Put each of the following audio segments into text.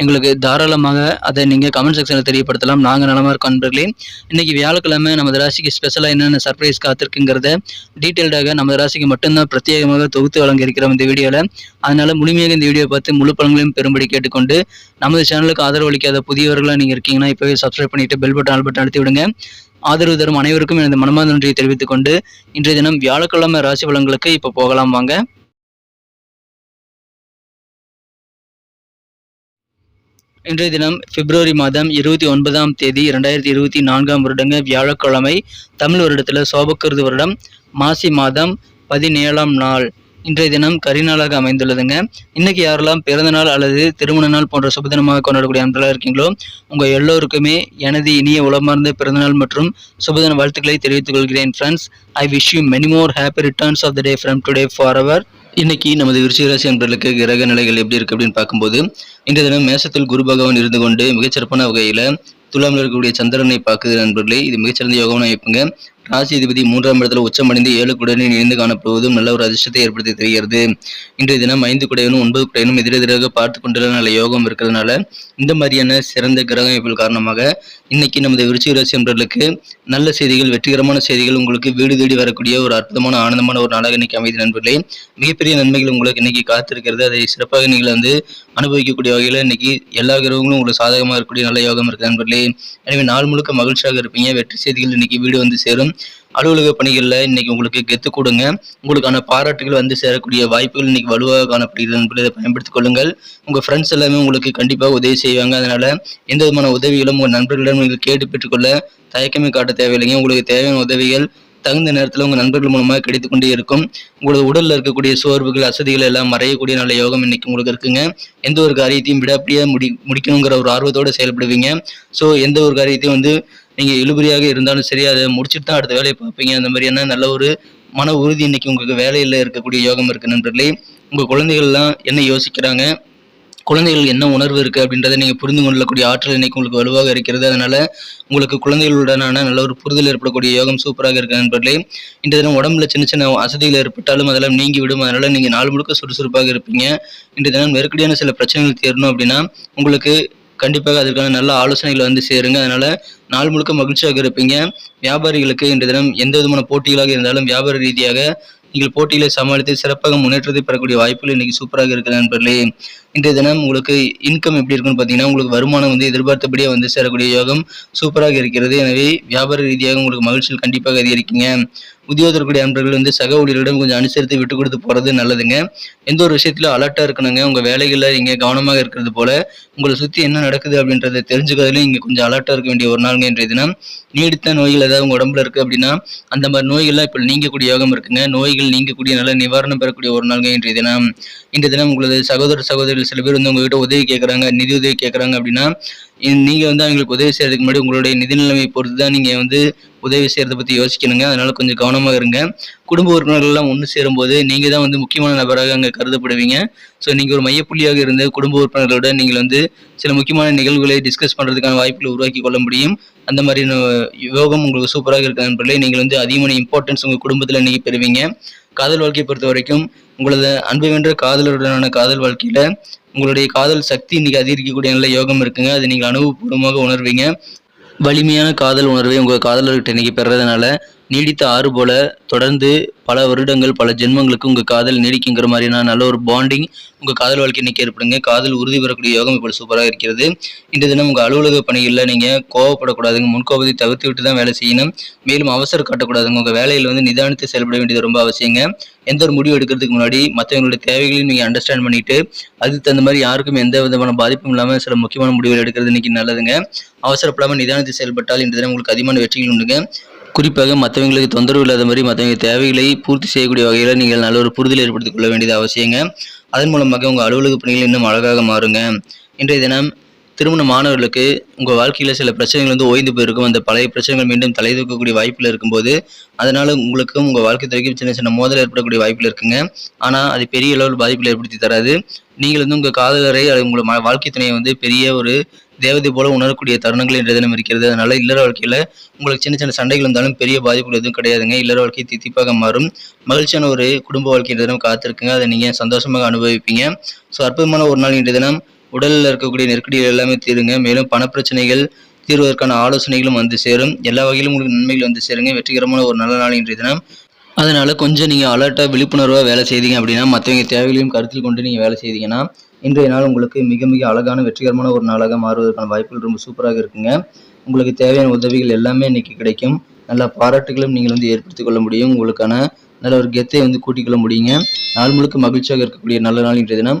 எங்களுக்கு தாராளமாக அதை நீங்கள் கமெண்ட் செக்ஷனில் தெரியப்படுத்தலாம். நாங்கள் நலமாக இருக்கோம் நண்பர்களே. இன்றைக்கி வியாழக்கிழமை நமது ராசிக்கு ஸ்பெஷலாக என்னென்ன சர்ப்ரைஸ் காத்திருக்குங்கிறத டீட்டெயில்டாக நமது ராசிக்கு மட்டும்தான் பிரத்யேகமாக தொகுத்து வழங்கியிருக்கிறோம் இந்த வீடியோவில் அதனால் முழுமையாக இந்த வீடியோ பார்த்து முழு பலன்களையும் பெறும்படி கேட்டுக்கொண்டு நமது சேனலுக்கு ஆதரவு அளிக்காத புதியவர்களாக நீங்கள் இருக்கீங்கன்னா இப்போவே சப்ஸ்கிரைப் பண்ணிவிட்டு பெல் பட்டன் ஆல் பட்டன் அழுத்தி விடுங்க. ஆதரவு தரும் அனைவருக்கும் எனது மனமார்ந்த நன்றியை தெரிவித்துக் கொண்டு இன்றைய தினம் வியாழக்கிழமை ராசி பலன்களுக்கு இப்போ போகலாம் வாங்க. இன்றைய தினம் பிப்ரவரி மாதம் இருபத்தி ஒன்பதாம் தேதி இரண்டாயிரத்தி இருபத்தி நான்காம் வருடங்க வியாழக்கிழமை தமிழ் வருடத்தில் சோபக்கிருது வருடம் மாசி மாதம் பதினேழாம் நாள். இன்றைய தினம் கரிநாளாக அமைந்துள்ளதுங்க. இன்னைக்கு யாரெல்லாம் பிறந்தநாள் அல்லது திருமண நாள் போன்ற சுபதினமாக கொண்டாடக்கூடிய அன்பெல்லாம் இருக்கீங்களோ உங்கள் எல்லோருக்குமே எனது இனிய உளமார்ந்த பிறந்தநாள் மற்றும் சுபதின வாழ்த்துக்களை தெரிவித்துக் கொள்கிறேன் friends I wish you many more happy returns of the day from today for our இன்னைக்கு நமது விருச்சிகராசி அன்பர்களுக்கு கிரக நிலைகள் எப்படி இருக்கு அப்படின்னு பார்க்கும்போது இன்றைய தினம் மேசத்தில் குரு பகவான் இருந்து கொண்டு மிகச்சிறப்பான வகையில துலாமில் இருக்கக்கூடிய சந்திரனை பார்க்குது நண்பர்களே. இது மிகச்சிறந்த யோகம்னு வைப்புங்க ராசி அதிபதி மூன்றாம் இடத்துல உச்சமடைந்து ஏழு குடையனும் இணைந்து காணப்படுவதும் நல்ல ஒரு அதிர்ஷ்டத்தை ஏற்படுத்தி தெரிகிறது. இன்றைய தினம் ஐந்து குடையனும் ஒன்பது குடையனும் எதிரெதிராக பார்த்து கொண்டுள்ள நல்ல யோகம் இருக்கிறதுனால இந்த மாதிரியான சிறந்த கிரக அமைப்புகள் காரணமாக இன்னைக்கு நமது விருச்சிக ராசி என்பவர்களுக்கு நல்ல செய்திகள் வெற்றிகரமான செய்திகள் உங்களுக்கு வீடு தேடி வரக்கூடிய ஒரு அற்புதமான ஆனந்தமான ஒரு நாளாக இன்னைக்கு அமைதி நண்பர்களே. மிகப்பெரிய நன்மைகள் உங்களுக்கு இன்னைக்கு காத்திருக்கிறது. அதை சிறப்பாக நீங்கள் வந்து அனுபவிக்கக்கூடிய வகையில் இன்னைக்கு எல்லா கிரகங்களும் உங்களுக்கு சாதகமாக இருக்கக்கூடிய நல்ல யோகம் இருக்கு நண்பர்களே. எனவே நாள் முழுக்க மகிழ்ச்சியாக இருப்பீங்க. வெற்றி செய்திகள் இன்னைக்கு வீடு வந்து சேரும். அலுவலக பணிகளில் இன்னைக்கு உங்களுக்கு கெத்து கொடுங்க. உங்களுக்கான பாராட்டுகள் வந்து சேரக்கூடிய வாய்ப்புகள் இன்னைக்கு வலுவாக காணப்படுகிறது என்பதை பயன்படுத்திக் கொள்ளுங்கள். உங்கள் ஃப்ரெண்ட்ஸ் எல்லாமே உங்களுக்கு கண்டிப்பாக உதவி செய்வாங்க. அதனால் எந்த விதமான உதவிகளும் உங்கள் நண்பர்களிடம் நீங்கள் கேட்டு பெற்றுக்கொள்ள தயக்கமே காட்ட தேவையில்லைங்க. உங்களுக்கு தேவையான உதவிகள் தகுந்த நேரத்தில் உங்கள் நண்பர்கள் மூலமாக கிடைத்து கொண்டே இருக்கும். உங்களது உடலில் இருக்கக்கூடிய சோர்வுகள் அசதிகள் எல்லாம் மறையக்கூடிய நல்ல யோகம் இன்னைக்கு உங்களுக்கு இருக்குங்க. எந்த ஒரு காரியத்தையும் விடாப்படியாக முடி முடிக்கணுங்கிற ஒரு ஆர்வத்தோடு செயல்படுவீங்க. ஸோ எந்த ஒரு காரியத்தையும் வந்து நீங்கள் இழுபறியாக இருந்தாலும் சரி அதை முடிச்சுட்டு தான் அடுத்த வேலையை பார்ப்பீங்க. அந்த மாதிரியான நல்ல ஒரு மன உறுதி இன்னைக்கு உங்களுக்கு வேலையில் இருக்கக்கூடிய யோகம் இருக்கு நண்பர்களே. உங்கள் குழந்தைகள்லாம் என்ன யோசிக்கிறாங்க? குழந்தைகள் என்ன உணர்வு இருக்குது அப்படின்றத நீங்கள் புரிந்து கொள்ளக்கூடிய ஆற்றல் இன்னைக்கு உங்களுக்கு வலுவாக இருக்கிறது. அதனால் உங்களுக்கு குழந்தைகளுடனான நல்ல ஒரு புரிதல் ஏற்படக்கூடிய யோகம் சூப்பராக இருக்குது நண்பர்களே. இன்றைய தினம் உடம்புல சின்ன சின்ன அசதிகள் ஏற்பட்டாலும் அதெல்லாம் நீங்கி விடும். அதனால் நீங்கள் நாள் முழுக்க சுறுசுறுப்பாக இருப்பீங்க. இன்றைய தினம் நெருக்கடியான சில பிரச்சனைகள் தீரணும் அப்படின்னா உங்களுக்கு கண்டிப்பாக அதற்கான நல்ல ஆலோசனைகள் வந்து சேருங்க. அதனால் நாள் முழுக்க மகிழ்ச்சியாக இருப்பீங்க. வியாபாரிகளுக்கு இன்றைய தினம் எந்த விதமான போட்டிகளாக இருந்தாலும் வியாபார ரீதியாக நீங்கள் போட்டிகளை சமாளித்து சிறப்பாக முன்னேற்றத்தை பெறக்கூடிய வாய்ப்புகள் இன்னைக்கு சூப்பராக இருக்கிற நண்பர்களே. இன்றைய தினம் உங்களுக்கு இன்கம் எப்படி இருக்குன்னு பார்த்தீங்கன்னா உங்களுக்கு வருமானம் வந்து எதிர்பார்த்தபடியே வந்து சேரக்கூடிய யோகம் சூப்பராக இருக்கிறது. எனவே வியாபார ரீதியாக உங்களுக்கு மகிழ்ச்சியில் கண்டிப்பாக அதிகரிக்குங்க. உத்தியோகத்திற்குரிய அன்பர்கள் வந்து சக ஊழியர்களிடம் கொஞ்சம் அனுசரித்து விட்டு கொடுத்து போகிறது நல்லதுங்க. எந்த ஒரு விஷயத்திலும் அலர்ட்டாக இருக்கணுங்க. உங்கள் வேலைகளில் நீங்கள் கவனமாக இருக்கிறது போல உங்களை சுற்றி என்ன நடக்குது அப்படின்றத தெரிஞ்சுக்கிறதுலையும் இங்கே கொஞ்சம் அலர்ட்டாக இருக்க வேண்டிய ஒரு நாளுங்க இன்றைய தினம். நீடித்த நோய்கள் ஏதாவது உங்கள் உடம்புல இருக்குது அப்படின்னா அந்த மாதிரி நோய்கள்லாம் இப்போ நீங்கக்கூடிய யோகம் இருக்குங்க. நோய்கள் நீங்கக்கூடிய நல்ல நிவாரணம் பெறக்கூடிய ஒரு நாளுங்க இன்றைய தினம். இன்றைய தினம் உங்களது சகோதர சகோதரி இல்லை சில பேர் வந்து உங்ககிட்ட உதவி கேட்குறாங்க நிதி உதவி கேட்குறாங்க அப்படின்னா நீங்கள் வந்து அவங்களுக்கு உதவி செய்கிறதுக்கு முன்னாடி உங்களுடைய நிதி நிலைமை பொறுத்து தான் நீங்கள் வந்து உதவி செய்கிறத பற்றி யோசிக்கணுங்க. அதனால் கொஞ்சம் கவனமாக இருங்க. குடும்ப உறுப்பினர்கள்லாம் ஒன்று சேரும்போது நீங்கள் தான் வந்து முக்கியமான நபராக அங்கே கருதப்படுவீங்க. ஸோ நீங்கள் ஒரு மையப்புள்ளியாக இருந்து குடும்ப உறுப்பினர்களோட நீங்கள் வந்து சில முக்கியமான நிகழ்வுகளை டிஸ்கஸ் பண்ணுறதுக்கான வாய்ப்புகளை உருவாக்கி கொள்ள முடியும். அந்த மாதிரி யோகம் உங்களுக்கு சூப்பராக இருக்க நண்பர்களே நீங்கள் வந்து அதிகமான இம்பார்ட்டன்ஸ் உங்கள் குடும்பத்தில் நீங்கள் பெறுவீங்க. காதல் வாழ்க்கையை பொறுத்த வரைக்கும் உங்களது அன்பு வென்ற காதலருடனான காதல் வாழ்க்கையில் உங்களுடைய காதல் சக்தி இன்னைக்கு அதிகரிக்கக்கூடிய நல்ல யோகம் இருக்குங்க. அது நீங்கள் அனுபவபூர்வமாக உணர்வீங்க. வலிமையான காதல் உணர்வை உங்கள் காதலர்கிட்ட இன்னைக்கு பெறதுனால நீடித்த ஆறு போல தொடர்ந்து பல வருடங்கள் பல ஜென்மங்களுக்கு உங்கள் காதல் நீடிக்குங்கிற மாதிரியான நல்ல ஒரு பாண்டிங் உங்கள் காதல் வாழ்க்கை இன்னைக்கு ஏற்படுங்க. காதல் உறுதி பெறக்கூடிய யோகம் இப்போ சூப்பராக இருக்கிறது. இன்றைய தினம் உங்கள் அலுவலக பணிகளில் நீங்கள் கோவப்படக்கூடாதுங்க. முன்கோபத்தை தவிர்த்து விட்டு தான் வேலை செய்யணும். மேலும் அவசரம் காட்டக்கூடாதுங்க. உங்கள் வேலையில் வந்து நிதானத்தை செயல்பட வேண்டியது ரொம்ப அவசியங்க. எந்த ஒரு முடிவு எடுக்கிறதுக்கு முன்னாடி மற்றவங்களுடைய தேவைகளையும் நீங்கள் அண்டர்ஸ்டாண்ட் பண்ணிட்டு அதுக்கு தகுந்த மாதிரி யாருக்கும் எந்த விதமான பாதிப்பும் இல்லாமல் சில முக்கியமான முடிவுகள் எடுக்கிறது இன்னைக்கு நல்லதுங்க. அவசரப்படாமல் நிதானத்தை செயல்பட்டால் இன்று தினம் உங்களுக்கு அதிகமான வெற்றிகள் உண்டுங்க. குறிப்பாக மற்றவங்களுக்கு தொந்தரவு இல்லாத மாதிரி மற்றவங்க தேவைகளை பூர்த்தி செய்யக்கூடிய வகையில் நீங்கள் நல்ல ஒரு புரிதல் ஏற்படுத்திக் கொள்ள வேண்டியது அவசியங்க. அதன் மூலமாக உங்கள் அலுவலக பணிகள் இன்னும் அழகாக மாறுங்க. இன்றைய தினம் திருமண மாணவர்களுக்கு உங்கள் வாழ்க்கையில் சில பிரச்சனைகள் வந்து ஓய்ந்து போயிருக்கும். அந்த பழைய பிரச்சனைகள் மீண்டும் தலை தூக்கக்கூடிய வாய்ப்பில் இருக்கும்போது அதனால் உங்களுக்கும் உங்கள் வாழ்க்கை துறைக்கும் சின்ன சின்ன மோதல் ஏற்படக்கூடிய வாய்ப்பில் இருக்குங்க. ஆனால் அது பெரிய அளவில் பாதிப்பில் ஏற்படுத்தி தராது. நீங்கள் வந்து உங்கள் காதலரை அது உங்கள் ம- வாழ்க்கை துணையை வந்து பெரிய ஒரு தேவதை போல உணரக்கூடிய தருணங்கள் இன்றைய தினம் இருக்கிறது. அதனால இல்லற வாழ்க்கையில் உங்களுக்கு சின்ன சின்ன சண்டைகள் இருந்தாலும் பெரிய பாதிப்புகள் எதுவும் கிடையாதுங்க. இல்லற வாழ்க்கை தித்திப்பாக மாறும். மகிழ்ச்சியான ஒரு குடும்ப வாழ்க்கை இன்றைய தினம் காத்திருக்குங்க. அதை நீங்கள் சந்தோஷமாக அனுபவிப்பீங்க. ஸோ அற்புதமான ஒரு நாள் இன்றைய தினம். உடலில் இருக்கக்கூடிய நெருக்கடிகள் எல்லாமே தீருங்க. மேலும் பணப்பிரச்சனைகள் தீர்வதற்கான ஆலோசனைகளும் வந்து சேரும். எல்லா வகையிலும் உங்களுக்கு நன்மைகள் வந்து சேருங்க. வெற்றிகரமான ஒரு நல்ல நாள் இன்றைய தினம். அதனால் கொஞ்சம் நீங்கள் அலர்ட்டாக விழிப்புணர்வாக வேலை செய்தீங்க அப்படின்னா மற்றவங்க தேவைகளையும் கருத்தில் கொண்டு நீங்கள் வேலை செய்தீங்கன்னா இன்றைய நாள் உங்களுக்கு மிக மிக அழகான வெற்றிகரமான ஒரு நாளாக மாறுவதற்கான வாய்ப்புகள் ரொம்ப சூப்பராக இருக்குங்க. உங்களுக்கு தேவையான உதவிகள் எல்லாமே இன்றைக்கி கிடைக்கும். நல்ல பாராட்டுகளும் நீங்கள் வந்து ஏற்படுத்திக் கொள்ள முடியும். உங்களுக்கான நல்ல ஒரு கெத்தை வந்து கூட்டிக்கொள்ள முடியுங்க. நாள் முழுக்க மகிழ்ச்சியாக இருக்கக்கூடிய நல்ல நாள் இன்றைய தினம்.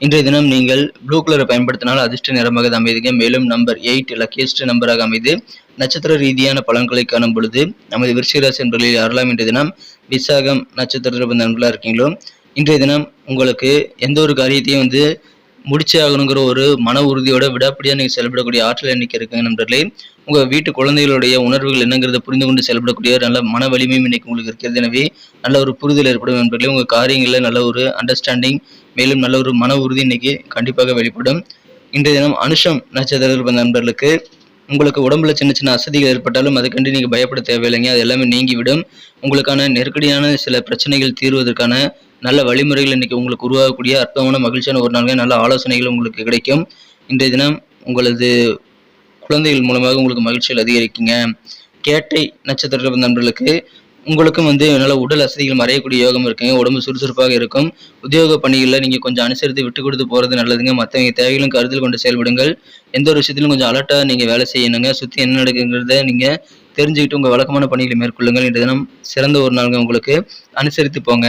இன்றைய தினம் நீங்கள் ப்ளூ கலரை பயன்படுத்தினால் அதிர்ஷ்ட நிறமாக அது அமைதுங்க. மேலும் நம்பர் எயிட் லக்கியஸ்ட் நம்பராக அமைது. நட்சத்திர ரீதியான பலன்களை காணும் பொழுது நமது விருச்சிகராசி என்பர்களில் யாரெல்லாம் இன்றைய தினம் விசாகம் நட்சத்திர நண்பர்களாக இருக்கீங்களோ இன்றைய தினம் உங்களுக்கு எந்த ஒரு காரியத்தையும் வந்து முடிச்சே ஆகணுங்கிற ஒரு மன உறுதியோட விடாப்பிடியாக நீங்கள் செயல்படக்கூடிய ஆற்றல் இன்றைக்கி இருக்குங்க நண்பர்களே? உங்கள் வீட்டு குழந்தைகளுடைய உணர்வுகள் என்னங்கிறத புரிந்து கொண்டு செயல்படக்கூடிய ஒரு நல்ல மன வலிமையும் இன்னைக்கு உங்களுக்கு இருக்கிறது. எனவே நல்ல ஒரு புரிதல் ஏற்படும் நண்பர்களே. உங்கள் காரியங்களில் நல்ல ஒரு அண்டர்ஸ்டாண்டிங் மேலும் நல்ல ஒரு மன உறுதி இன்னைக்கு கண்டிப்பாக வெளிப்படும். இன்றைய தினம் அனுஷம் நட்சத்திரத்தில் நண்பர்களுக்கு உங்களுக்கு உடம்புல சின்ன சின்ன அசதிகள் ஏற்பட்டாலும் அதுக்கண்டு நீங்கள் பயப்பட தேவையில்லைங்க. அது எல்லாமே நீங்கிவிடும். உங்களுக்கான நெருக்கடியான சில பிரச்சனைகள் தீர்வதற்கான நல்ல வழிமுறைகள் இன்றைக்கி உங்களுக்கு உருவாகக்கூடிய அற்புதமான மகிழ்ச்சியான ஒரு நாள்கள் நல்ல ஆலோசனைகள் உங்களுக்கு கிடைக்கும். இன்றைய தினம் உங்களது குழந்தைகள் மூலமாக உங்களுக்கு மகிழ்ச்சிகள் அதிகரிக்குங்க. கேட்டை நட்சத்திர நண்பர்களுக்கு உங்களுக்கும் வந்து நல்ல உடல் அசதிகள் மறையக்கூடிய யோகம் இருக்குங்க. உடம்பு சுறுசுறுப்பாக இருக்கும். உத்தியோக பணிகளில் நீங்கள் கொஞ்சம் அனுசரித்து விட்டு கொடுத்து போகிறது நல்லதுங்க. மற்றவங்க தேவைகளும் கருத்தில் கொண்டு செயல்படுங்கள். எந்த ஒரு விஷயத்திலும் கொஞ்சம் அலர்ட்டாக நீங்கள் வேலை செய்யணுங்க. சுற்றி என்ன நடக்குங்கிறத நீங்கள் தெரிஞ்சுக்கிட்டு உங்கள் வழக்கமான பணிகளை மேற்கொள்ளுங்கள். இன்றைய தினம் சிறந்த ஒரு நாளுங்க உங்களுக்கு. அனுசரித்து போங்க.